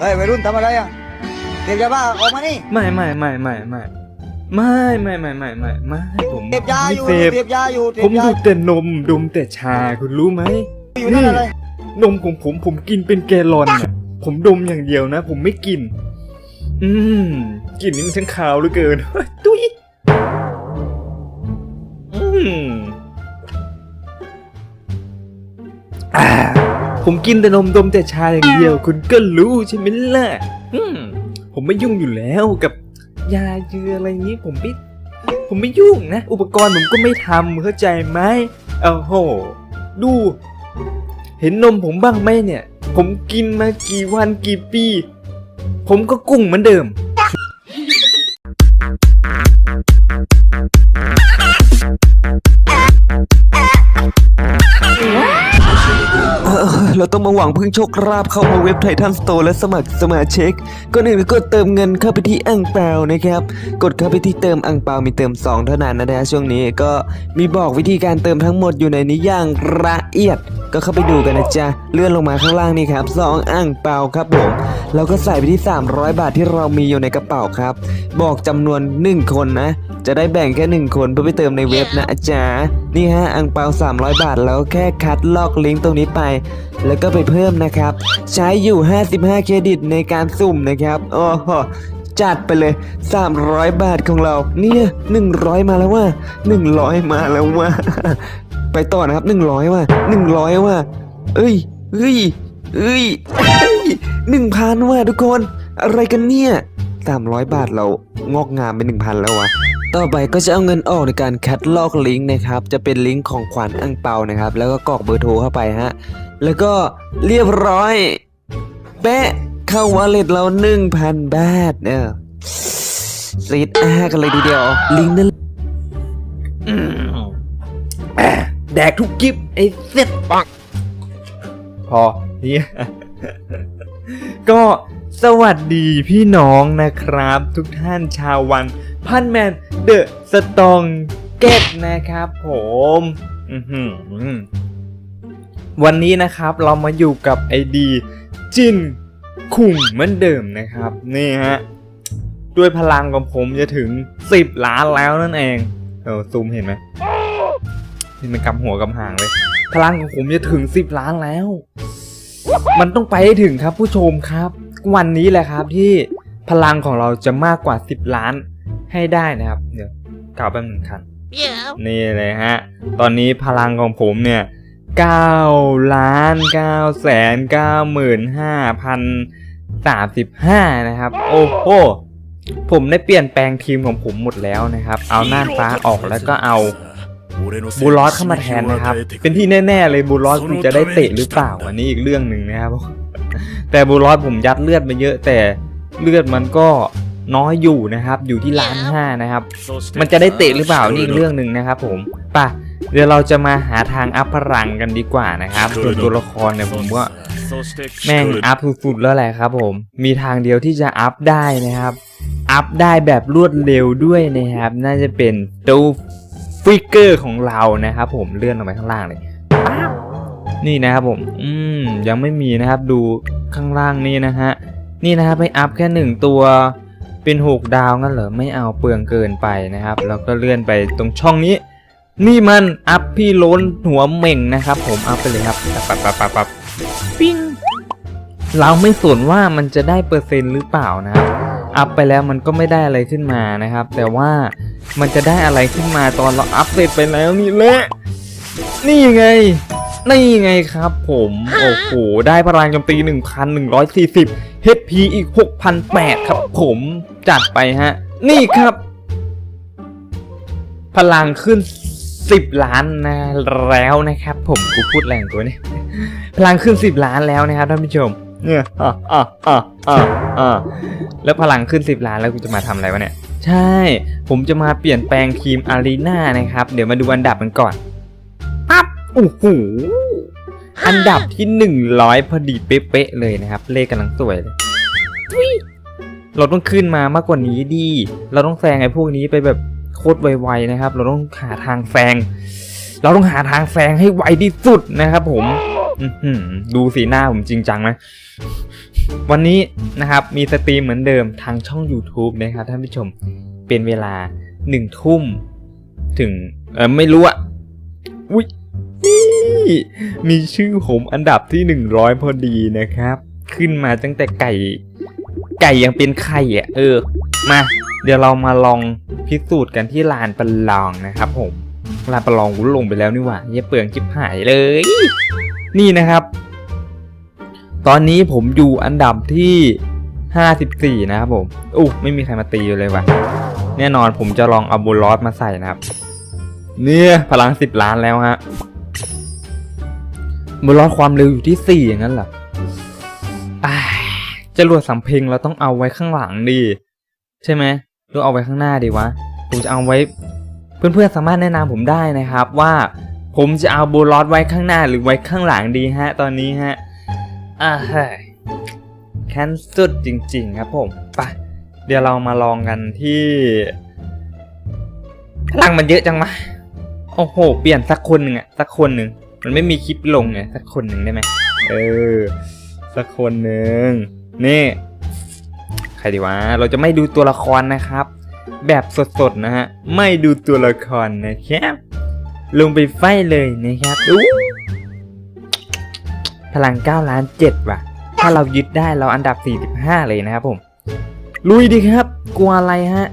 เฮ้ยวัยรุ่นทำอะไรอะเสพยาบ้าออกมานี่ไม่ไม่ไม่ไม่ไม่ไม่ไม่ไม่ไม่ไม่ไม่ผมเสพยาอยู่ไม่เสพเสพยาอยู่เสผมพยาดูแต่นมดมแต่ชาคุณรู้ไหมอยู่นั่นอะไรนมของผมผมกินเป็นแกลลอนน่ะผมดมอย่างเดียวนะ ผมไม่กิน อืมกลิ่นนี้มันช่างขาวเหลือเกิน ตุ้ยอืม ผมกินแต่นมดมแต่ชาอย่างเดียว คุณก็รู้ใช่ไหมล่ะผมไม่ยุ่งอยู่แล้วกับ ยาเยืออะไรนี้ผมไม่ผมไม่ยุ่งนะ อุปกรณ์ผมก็ไม่ทำเข้าใจไหมโอ้โห ดู เห็นนมผมบ้างไหมเนี่ย ผมกินมากี่วันกี่ปี ผมก็กุ้งเหมือนเดิม ต้องมาหวังพึ่งโชคราบเข้ามาเว็บไททันสโตร์และสมัครสมาชิกก็หนึ่งก็เติมเงินเข้าไปที่อ่างเปานะครับ กดเข้าไปที่เติมอ่างเปามีเติม 2 เท่านั้นนะฮะช่วงนี้ก็มีบอกวิธีการเติมทั้งหมดอยู่ในนี้อย่างละเอียด ก็เข้าไปดูกันนะจ๊ะเลื่อนลงมาข้างล่างนี่ครับสองอ่างเปาครับผมเราก็ใส่ไปที่ 300 บาทที่เรามีอยู่ในกระเป๋าครับ บอกจำนวน 1 คนนะจะได้แบ่งแค่ 1 คนเพื่อไปเติมในเว็บนะจ๊ะนี่ฮะอ่างเปา 300 บาทแล้วแค่คัดลอกลิงก์ตรงนี้ไป แล้วก็ไปเพิ่มนะครับ ใช้อยู่ 55 เครดิตในการสุ่มนะครับโอ้โหจัดไปเลย 300 บาทของเรา เนี่ย 100 มาแล้วว่า 100 มาแล้วว่า ไปต่อนะครับ 100 ว่า 100 ว่า เอ้ยเอ้ยเอ้ยหนึ่งพันว่ะทุกคน อะไรกันเนี่ย 300 บาทเรางอกงามเป็น1,000 แล้ววะ ต่อไปก็จะเอาเงินออกในการคัดลอกลิงก์นะครับ จะเป็นลิงก์ของขวัญอังเปานะครับ แล้วก็กรอกเบอร์โทรเข้าไปฮะ แล้วก็เรียบร้อย แปะเข้าวอลเล็ตเรา 1,000 บาทเออซีดอากันเลยทีเดียว ลิงก์นั้นอืมอะแดกทุกกิฟไอ้เสร็จปังพอเนี่ยก็สวัสดีพี่น้องนะครับ ทุกท่านชาววัน พันแมนเดอะสตองเก็ตนะครับผมอือหือวันนี้นะครับเรามาอยู่กับไอดีจินคุงเหมือนเดิมนะครับ นี่ฮะ ด้วยพลังของผมจะถึง 10 ล้านแล้วนั่นเองเออซูมเห็นไหมเห็นมันกำหัวกำหางเลย พลังของผมจะถึง 10 ล้านแล้ว มันต้องไปให้ถึงครับผู้ชมครับ วันนี้แหละครับที่พลังของเราจะมากกว่า 10 ล้าน ให้ได้นะครับ เดี๋ยวกล่าวแป๊บหนึ่งคันนี่เลยฮะ ตอนนี้พลังของผมเนี่ย9ล้าน9แสน9หมื่น5พัน35นะครับ โอ้โหผมได้เปลี่ยนแปลงทีมของผมหมดแล้วนะครับ เอาน่านฟ้าออกแล้วก็เอาบูลอสเข้ามาแทนนะครับ เป็นที่แน่ๆเลยบูลอสคุณจะได้เตะหรือเปล่าอันนี้อีกเรื่องหนึ่งนะครับ แต่บูลอสผมยัดเลือดมาเยอะแต่เลือดมันก็ น้อยอยู่นะครับ อยู่ที่ล้านห้านะครับ มันจะได้เตะหรือเปล่านี่อีกเรื่องหนึ่งนะครับ ผมไป่ะเดี๋ยวเราจะมาหาทางอัพพลังกันดีกว่านะครับส่วนตัวละครเนี่ยผมว่าแม่งอัพสุดๆแล้วแหละครับ ผม มีทางเดียวที่จะอัพได้นะครับ อัพได้แบบรวดเร็วด้วยนะครับ น่าจะเป็นตัวฟิกเกอร์ของเรานะครับ ผมเลื่อนลงไปข้างล่างเลยป๊าบนี่นะครับผม อืมยังไม่มีนะครับ ดูข้างล่างนี่นะฮะ นี่นะครับไปอัพแค่หนึ่งตัว เป็นหกดาวงั้นเหรอไม่เอาเปลืองเกินไปนะครับ แล้วก็เลื่อนไปตรงช่องนี้ นี่มันอัพพี่ล้นหัวเหม่งนะครับ ผมอัพไปเลยครับปับปับปับปับปิ้งเราไม่สนว่ามันจะได้เปอร์เซ็นต์หรือเปล่านะครับ อัพไปแล้วมันก็ไม่ได้อะไรขึ้นมานะครับ แต่ว่ามันจะได้อะไรขึ้นมาตอนเราอัพเสร็จไปแล้วนี่แหละนี่ไง นี่ไงครับ ผม โอ้โห ได้พลังโจมตี 1,140 HP อีก6,008ครับผมจัดไปฮะ นี่ครับ พลังขึ้น 10 ล้านนะแล้วนะครับผมกูพูดแรงตัวนี้ พลังขึ้น 10 ล้านแล้วนะครับท่านผู้ชมเนี่ยอะอะอะอะอะแล้วพลังขึ้น 10 ล้านแล้วกูจะมาทำอะไรวะเนี่ย ใช่ ผมจะมาเปลี่ยนแปลงทีมอารีนานะครับ เดี๋ยวมาดูอันดับกันก่อนปั๊บโอ้โห อันดับที่ 100 พอดีเป๊ะๆเลยนะครับ เลขกำลังสวยเลยอุ๊ยเราต้องขึ้นมามากกว่านี้ดี เราต้องแซงไอ้พวกนี้ไปแบบโคตรไวๆนะครับ เราต้องหาทางแซง เราต้องหาทางแซงให้ไวที่สุดนะครับ ผมอื้อหือดูสีหน้าผมจริงจังไหมวันนี้นะครับมีสตรีมเหมือนเดิมทางช่อง YouTube นะครับท่านผู้ชม เป็นเวลาหนึ่งทุ่ม ถึง เออไม่รู้อะอุ้ยนี่ มีชื่อผมอันดับที่หนึ่งร้อยพอดีนะครับ ขึ้นมาตั้งแต่ไก่ ไก่ยังเป็นไข่อะเออ มา เดี๋ยวเรามาลองพิสูจน์กันที่ลานประลองนะครับผมลานประลองกูลงไปแล้วนี่หว่าเหี้ยเปลืองจิบหายเลย นี่นะครับ ตอนนี้ผมอยู่อันดับที่ 54 นะครับผมอู้ไม่มีใครมาตีอยู่เลยว่ะ แน่นอนผมจะลองเอาบูลลอสมาใส่นะครับ เนี่ยพลัง 10 ล้านแล้วฮะ บูลลอสความเร็วอยู่ที่ 4 อย่างนั้นเหรออ้ายจรวดสำเพ็งเราต้องเอาไว้ข้างหลังดี ใช่ไหมหรือเอาไว้ข้างหน้าดีวะ ผมจะเอาไว้ เพื่อนๆสามารถแนะนำผมได้นะครับ ว่าผมจะเอาบูลลอสไว้ข้างหน้าหรือไว้ข้างหลังดีฮะ ตอนนี้ฮะอ่าเฮ้แคนสุดจริง ๆ ครับผมไปเดี๋ยวเรามาลองกันที่พลังมันเยอะจังวะโอ้โห เปลี่ยนสักคนหนึ่งอะสักคนหนึ่ง มันไม่มีคลิปลงไงสักคนหนึ่งได้ไหมเออ สักคนหนึ่งนี่ ใครดีวะ เราจะไม่ดูตัวละครนะครับ แบบสดๆนะฮะ ไม่ดูตัวละครนะครับ ลงไปไฟเลยนะครับอู้พลัง9ล้าน7ว่ะ ถ้าเรายึดได้เราอันดับ 45 เลยนะครับผม ลุยดีครับ กลัวอะไรฮะ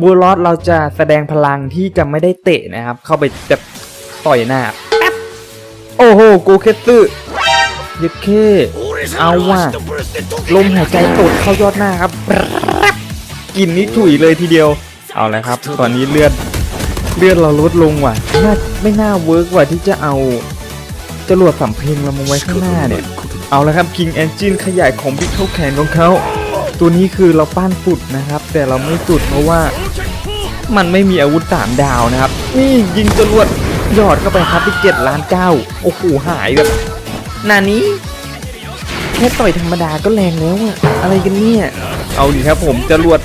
บูลลอสเราจะแสดงพลังที่จะไม่ได้เตะนะครับ เข้าไปจะต่อยหน้า โอ้โหกูเคสึยึดเคเอาว่ะลมหายใจตดเข้ายอดหน้าครับกินนี่ถุยเลยทีเดียว เอาละครับ ตอนนี้เลือดเลือดเราลดลงว่ะน่าไม่น่าเวิร์กว่ะที่จะเอาจรวดสำเพ็งเรามาไว้ข้างหน้าเนี่ย เอาละครับ King Engine ขยายของบิ๊กเข้าแขนของเขา ตัวนี้คือเราปั้นสุดนะครับ แต่เราไม่สุดเพราะว่า มันไม่มีอาวุธสามดาวนะครับ นี่ยิงจรวด หยอดเข้าไปครับที่เจ็ดล้านเก้าโอ้โหหายแบบนานี้แค่ต่อยธรรมดาก็แรงแล้วอะอะไรกันเนี่ย เอาดิครับผมจรวด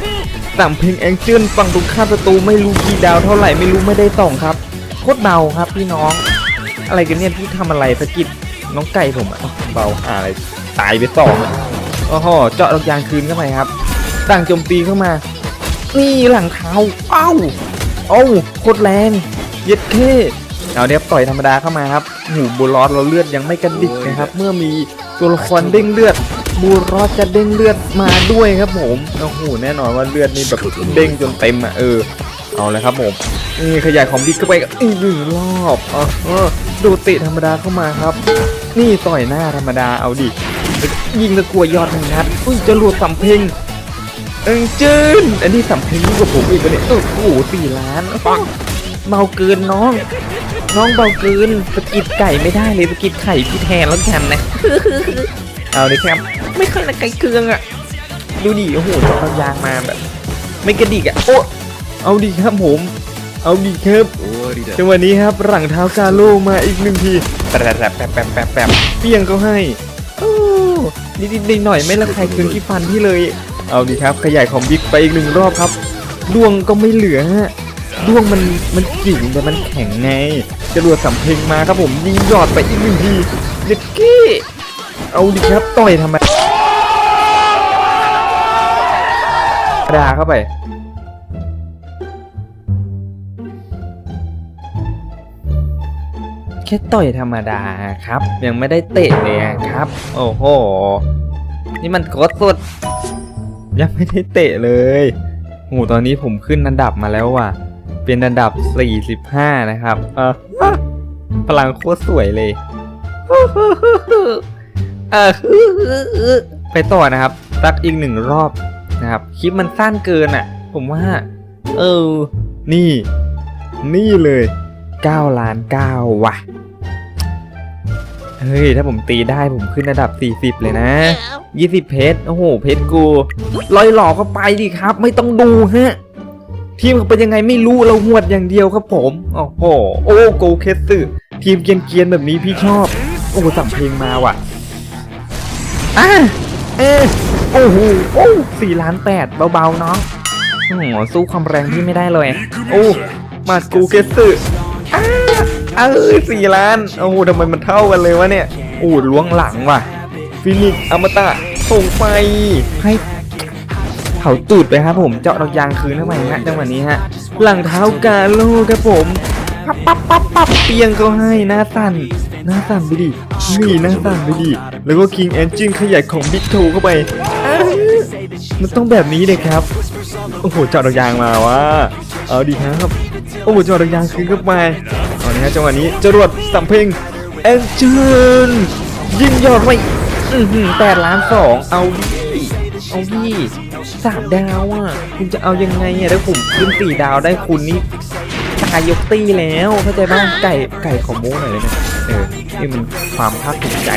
สามเพลงแองเจิลฝั่งตรงข้ามประตูไม่รู้กี่ดาวเท่าไหร่ไม่รู้ไม่ได้ส่องครับโคตรเบาครับพี่น้อง อะไรกันเนี่ยพี่ทำอะไรสะกิดน้องไก่ผมอะเบาอะไรตายไปสองอะโอ้โหเจาะลูกยางคืนเข้าไปครับต่างโจมตีเข้ามา นี่หลังเท้าเอ้าเอ้าโคตรแรงเย็ดเค เอาเนี้ยต่อยธรรมดาเข้ามาครับหูบูรอสเราเลือดยังไม่กระดิกนะครับ เมื่อมีตัวละครเด้งเลือดบูรอสจะเด้งเลือดมาด้วยครับผมโอ้โหแน่นอนว่าเลือดนี่แบบเด้งจนเต็มอะเออเอาเลยครับผมนี่ขยายของบิ๊กเข้าไปอีกหนึ่งรอบเออเออดูเตะธรรมดาเข้ามาครับ นี่ต่อยหน้าธรรมดาเอาดิยิงตะกัวยอดหนึ่งนัดอุ้ยจรวดสำเพ็งเอิงจืนอันนี้สำเพ็งยิ่งกว่าผมอีกวะเนี่ยโอ้โหสี่ล้านปังเบาเกินน้อง น้องเบาเกินสะกิดไก่ไม่ได้เลยสะกิดไข่พี่แทนแล้วกันนะเอาเลยครับไม่ค่อยละไก่เคืองอะ ดูดิโอ้โหจอดยางมาแบบ ไม่กระดิกอะโอ้เอาดีครับผม เอาดีครับจังหวะนี้ครับหลังเท้ากาโลมาอีกหนึ่งทีแป๊บแป๊บแป๊บแป๊บแป๊บแป๊บเปี้ยงเขาให้โอ้นิดๆหน่อยๆไม่ละใครคืนที่ฟันพี่เลย เอาดีครับขยายของบิ๊กไปอีกหนึ่งรอบครับดวงก็ไม่เหลือฮะดวงมันมันจิ๋วแต่มันแข็งไง จรวดสำเพ็งมาครับผมยิงยอดไปอีกหนึ่งทีเด็ดกี้เอาดีครับต่อยทำไมดาเข้าไปแค่ต่อยธรรมดาครับ ยังไม่ได้เตะเลยครับ โอ้โห นี่มันโคตรสุด ยังไม่ได้เตะเลยโอ้โหตอนนี้ผมขึ้นอันดับมาแล้วว่ะ เป็นอันดับ 45 นะครับเออพลังโคตรสวยเลยเออไปต่อนะครับ สักอีกหนึ่งรอบนะครับ คลิปมันสั้นเกินอะ ผมว่า เออ นี่ นี่เลย 9 ล้าน 9 ว่ะ เฮ้ย ถ้าผมตีได้ผมขึ้นระดับ 40 เลยนะ 20 เพชร โอ้โห เพชรกูลอยหลอกเข้าไปดิครับ ไม่ต้องดูฮะ ทีมเขาเป็นยังไงไม่รู้เราหวดอย่างเดียวครับผมโอ้โหโอ้โกเคสสึทีมเกรียนๆแบบนี้พี่ชอบ โอ้สั่งเพลงมาว่ะอะเอะโอ้โหโอ้สี่ล้านแปดเบาๆน้องโอ้สู้ความแรงพี่ไม่ได้เลย โอ้ มากูเกสสึอ้าเอ้ยสี่ล้าน โอ้โหทำไมมันเท่ากันเลยวะเนี่ย โอ้ล้วงหลังว่ะฟินิกอมตะส่งไปให้ ผาตูดไปครับผมเจาะดอกยางคืนเข้าไปฮะจังหวะนี้ฮะหลังเท้ากาโลครับผมปั๊บปั๊บปั๊บปั๊บเปียงก็ให้หน้าสั่นหน้าสั่นไปดินี่หน้าสั่นไปดิแล้วก็ King Engine ขยายของ Big Toe เข้าไปมันต้องแบบนี้เลยครับโอ้โหเจาะดอกยางมาว่ะเอาดีครับโอ้โหเจาะดอกยางคืนเข้าไปเอาละฮะจังหวะนี้จรวดสัมเพลงเอ็นจิ้นยิงยอดไปอือหือแปดล้านสองเอาดิเอาดิ สามดาวอะ คุณจะเอายังไงอะถ้าผมขึ้นสี่ดาวได้คุณนี่ตายยกตีแล้วเข้าใจบ้างไก่ไก่ขอโม้หน่อยเลยนะเออนี่มันความภาคภูมิใจ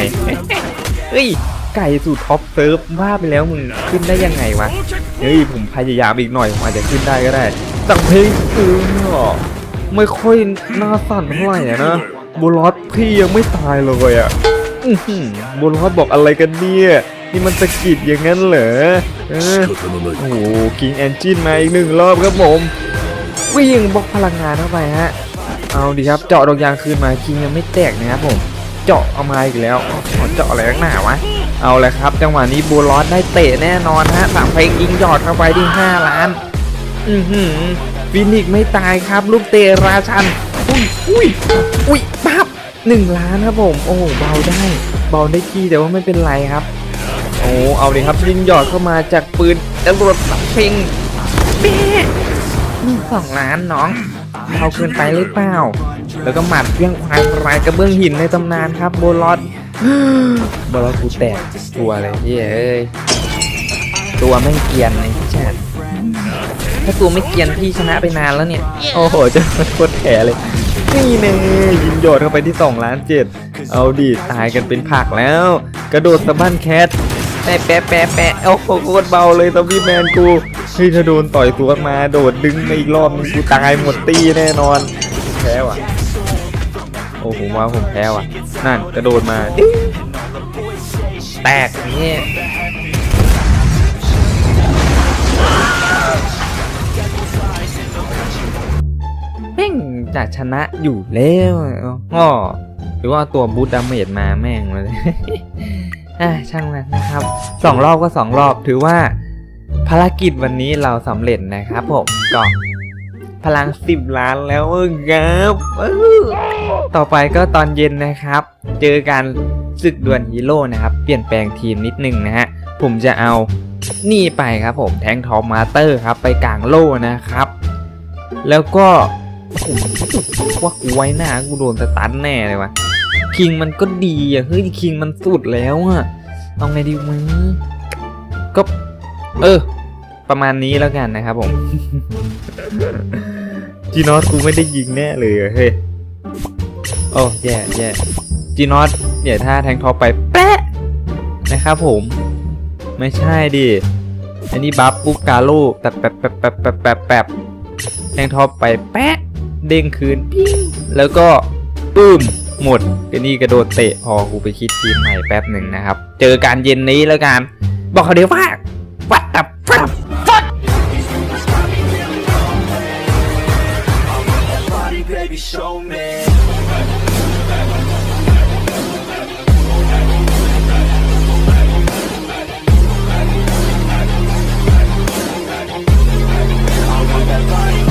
เฮ้ยไก่สู่ท็อปเซิร์ฟว่าไปแล้วมึงขึ้นได้ยังไงวะเฮ้ยผมพยายามอีกหน่อยผมอาจจะขึ้นได้ก็ได้สั่งเพลงเออไม่ค่อยน่าสั่นเท่าไหร่อะนะบูลอสพี่ยังไม่ตายเลยอะอื้อหือบูลอสบอกอะไรกันเนี่ย นี่มันสะกิดอย่างนั้นเหรอเออโอ้โหกิงแอนจินมาอีกหนึ่งรอบครับผมวิ่งบล็อกพลังงานเข้าไปฮะ เอาดีครับเจาะดอกยางคืนมาคิงยังไม่แตกนะครับผม เจาะเอามาอีกแล้วอ๋อเจาะอะไรนักหนาวะ เอาเลยครับ จังหวะนี้บูลอสได้เตะแน่นอนฮะสามเพลงยิงหยอดเข้าไปที่ 5 ล้าน อือหือฟินิกซ์ไม่ตายครับ ลูกเตะราชัน อุ้ยอุ้ยอุ้ยปั๊บหนึ่งล้านครับผม โอ้โหเบาได้ เบาได้ทีแต่ว่าไม่เป็นไรครับโอ้เอาเลยครับยิงหยอดเข้ามาจากปืนตำรวจสามเพลงเป๊ะนี่สองล้านน้องเบาเกินไปหรือเปล่า แล้วก็หมัดเพียงควายรายกระเบื้องหินในตำนานครับโบลอสบอลกูแตกตัวเลยเย้เอ้ยตัวไม่เกรียนไอ้แชทถ้าตัวไม่เกรียนพี่ชนะไปนานแล้วเนี่ย โอ้โหเจะโคตรแผลเลย นี่เน่ยิงโยดเข้าไปที่2ล้านเจ็ดเอาดิตายกันเป็นผักแล้ว กระโดดสะบั้นแคท แปะแปะแปะแปะโอ้โหโคตรเบาเลยตอมบี้แมนกูเฮ้ยถ้าโดนต่อยตัวมาโดดดึงมาอีกรอบนึงกูตายหมดตี้แน่นอนแพ้ว่ะโอ้ผมว่าผมแพ้ว่ะนั่นกระโดดมาแตกอย่างนี่แม่งจะชนะอยู่แล้วอ๋อหรือว่าตัวบูทดาเมจมาแม่งเลย อะช่างมันนะครับสองรอบก็สองรอบถือว่า ภารกิจวันนี้เราสำเร็จนะครับผมก็พลังสิบล้านแล้วเออครับต่อไปก็ตอนเย็นนะครับ เจอการศึกดวลฮีโร่นะครับ เปลี่ยนแปลงทีมนิดนึงนะฮะ ผมจะเอานี่ไปครับผมแทงทอมมาสเตอร์ครับ ไปกลางโล่นะครับ แล้วก็ว่ากูไว้หน้ากูโดนสตันแน่เลยวะ คิงมันก็ดีอะเฮ้ยคิงมันสุดแล้วอะเอาไงดีมึงก็ เออ ประมาณนี้แล้วกันนะครับผมจีนอสกูไม่ได้ยิงแน่เลยเฮ้ยโอ้แย่แย่จีนอสเดี๋ยวถ้าแทงท็อปไปแป๊ะนะครับผม ไม่ใช่ดิอันนี้บัฟปุ๊บกาโล่แป๊บแป๊บแป๊บแป๊บแป๊บแป๊บแป๊บแทงท็อปไปแป๊ะเด้งคืนปิ้งแล้วก็ปื้ม หมดก็นี่กระโดดเตะพอกูไปคิดทีมใหม่แป๊บหนึ่งนะครับ เจอการเย็นนี้แล้วกัน บอกเขาเดี๋ยวว่า